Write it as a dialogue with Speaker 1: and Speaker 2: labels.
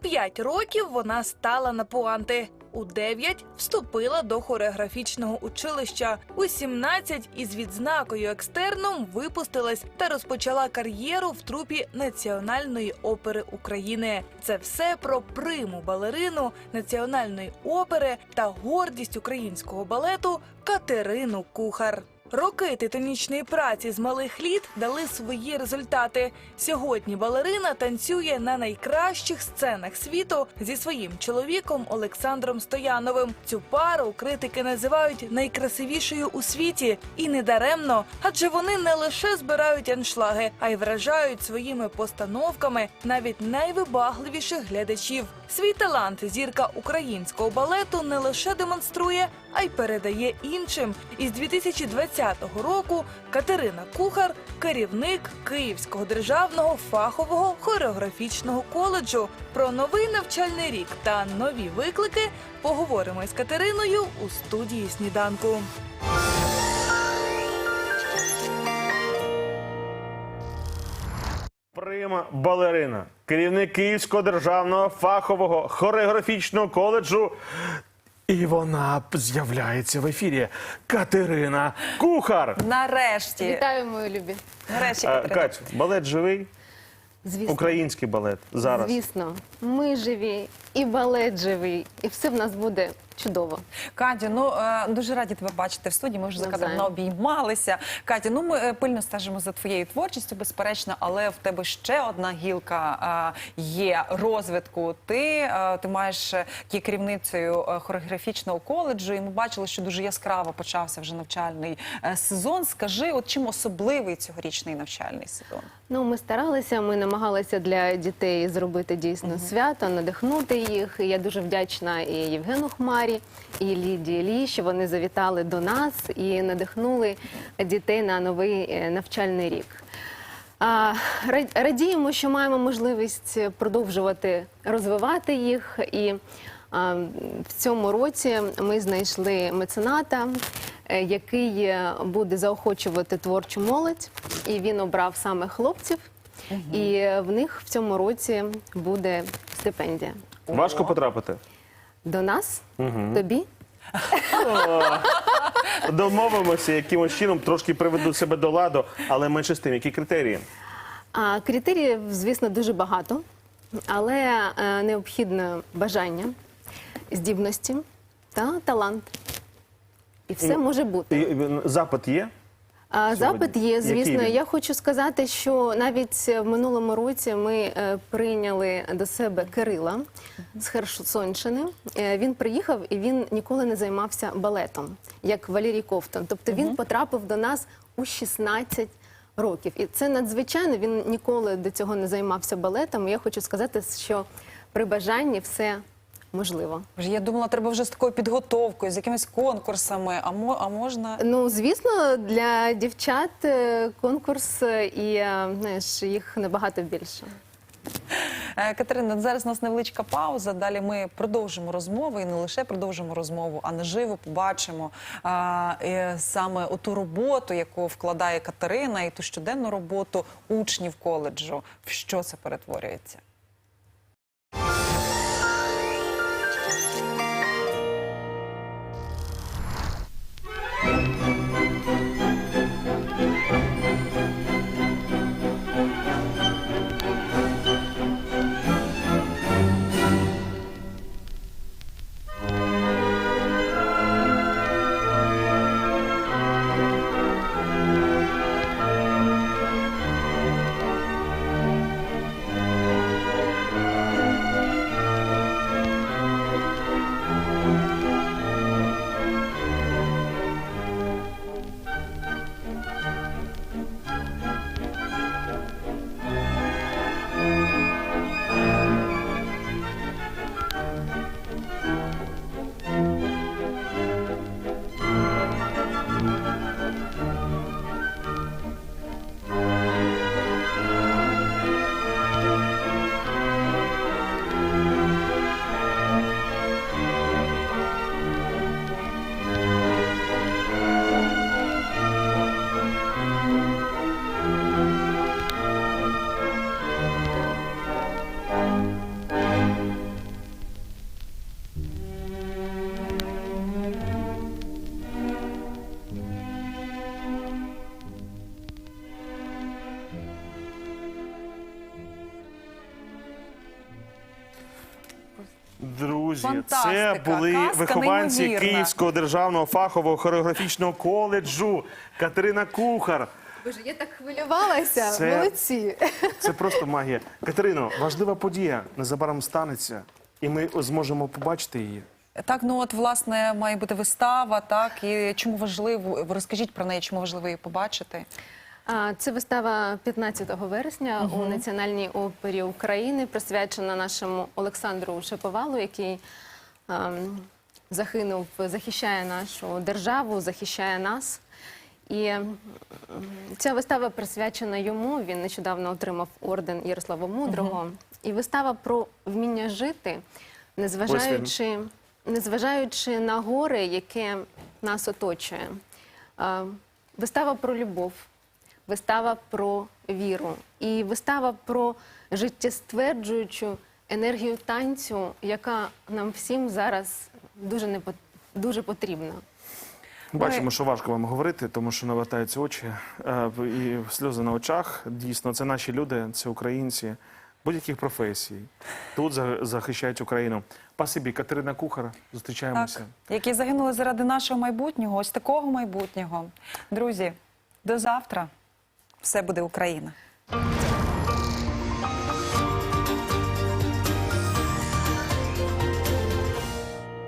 Speaker 1: 5 років вона стала на пуанти. У 9 вступила до хореографічного училища. У 17 із відзнакою екстерном випустилась та розпочала кар'єру в трупі Національної опери України. Це все про приму балерину Національної опери та гордість українського балету Катерину Кухар. Роки титанічної праці з малих літ дали свої результати. Сьогодні балерина танцює на найкращих сценах світу зі своїм чоловіком Олександром Стояновим. Цю пару критики називають найкрасивішою у світі, і не даремно, адже вони не лише збирають аншлаги, а й вражають своїми постановками навіть найвибагливіших глядачів. Свій талант зірка українського балету не лише демонструє, а й передає іншим. Із 2020 року Катерина Кухар керівник Київського державного фахового хореографічного коледжу. Про новий навчальний рік та нові виклики поговоримо із Катериною у студії сніданку.
Speaker 2: Прима балерина, керівник Київського державного фахового хореографічного коледжу. І вона з'являється в ефірі. Катерина Кухар.
Speaker 3: Нарешті.
Speaker 4: Вітаю, мої любі.
Speaker 3: Нарешті,
Speaker 2: Е,
Speaker 3: Катерина.
Speaker 2: Кать, балет живий,
Speaker 4: Звісно,
Speaker 2: український балет зараз.
Speaker 4: звісно, ми живі, і балет живий, і все в нас буде чудово.
Speaker 3: Катю, ну е, дуже раді тебе бачити в студії. Ми вже за кадром
Speaker 4: Навзаєм.
Speaker 3: обіймалися. Катю, ну ми е, пильно стежимо за твоєю творчістю, безперечно, але в тебе ще одна гілка е, є розвитку. Ти, е, ти маєш е, є керівницею е, хореографічного коледжу, і ми бачили, що дуже яскраво почався вже навчальний е, сезон. Скажи, от чим особливий цьогорічний навчальний сезон?
Speaker 4: Ну, ми старалися, ми намагалися для дітей зробити дійсно свято, надихнути їх. І я дуже вдячна і Євгену Хмарі, і Лідії Лі, що вони завітали до нас і надихнули дітей на новий е, навчальний рік. Радіємо, що маємо можливість продовжувати розвивати їх. І в цьому році ми знайшли мецената, е, який е, буде заохочувати творчу молодь, і він обрав саме хлопців. І в них в цьому році буде стипендія.
Speaker 2: Важко потрапити.
Speaker 4: До нас, тобі.
Speaker 2: Домовимося, якимось чином трошки приведу себе до ладу, але менше з тим, які критерії.
Speaker 4: А критеріїв, звісно, дуже багато, але е, необхідне бажання, здібності та талант. І все
Speaker 2: Ну,
Speaker 4: може бути.
Speaker 2: І, е, Запит є?
Speaker 4: А,
Speaker 2: сьогодні?
Speaker 4: Запит є, звісно. Я хочу сказати, що навіть в минулому році ми е, прийняли до себе Кирила з Херсонщини. Е, Він приїхав і він ніколи не займався балетом, як Валерій Ковтон. Тобто він потрапив до нас у 16 років. І це надзвичайно. Він ніколи до цього не займався балетом. І Я хочу сказати, що при бажанні все можливо.
Speaker 3: Вже Я думала, треба вже з такою підготовкою, з якимись конкурсами. А мо, а можна
Speaker 4: Ну, звісно, для дівчат е, конкурс е, і е, знаєш, їх набагато більше.
Speaker 3: Катерина, зараз у нас невеличка пауза. Далі ми продовжимо розмову і не лише продовжимо розмову, а наживо побачимо а, саме ту роботу, яку вкладає Катерина, і ту щоденну роботу учнів коледжу. В що це перетворюється?
Speaker 2: Друзі,
Speaker 3: Фантастика,
Speaker 2: це були
Speaker 3: казка
Speaker 2: вихованці
Speaker 3: неймовірна.
Speaker 2: Київського державного фахового хореографічного коледжу Катерина Кухар.
Speaker 4: Боже, я так хвилювалася.
Speaker 2: Це-
Speaker 4: Молодці.
Speaker 2: Це просто магія. Катерино, важлива подія незабаром станеться, і ми зможемо побачити її.
Speaker 3: Так, ну от власне має бути вистава, так і чому важливо розкажіть про неї, чому важливо її побачити.
Speaker 4: Це вистава 15 вересня у Національній опері України, присвячена нашому Олександру Шаповалу, який ем, загинув, захищає нашу державу, захищає нас. І ця вистава присвячена йому. Він нещодавно отримав орден Ярослава Мудрого. І вистава про вміння жити, незважаючи, незважаючи на горе, яке нас оточує. А, Вистава про любов, вистава про віру і вистава про життєстверджуючу енергію танцю, яка нам всім зараз дуже не пот- дуже потрібна.
Speaker 2: Бачимо, що важко вам говорити, тому що навертаються очі е, і сльози на очах. Дійсно, це наші люди, це українці будь-яких професій. Тут захищають Україну. Спасибі, Катерина Кухар. Зустрічаємося.
Speaker 3: Так, які загинули заради нашого майбутнього, ось такого майбутнього. Друзі, до завтра. Все буде Україна.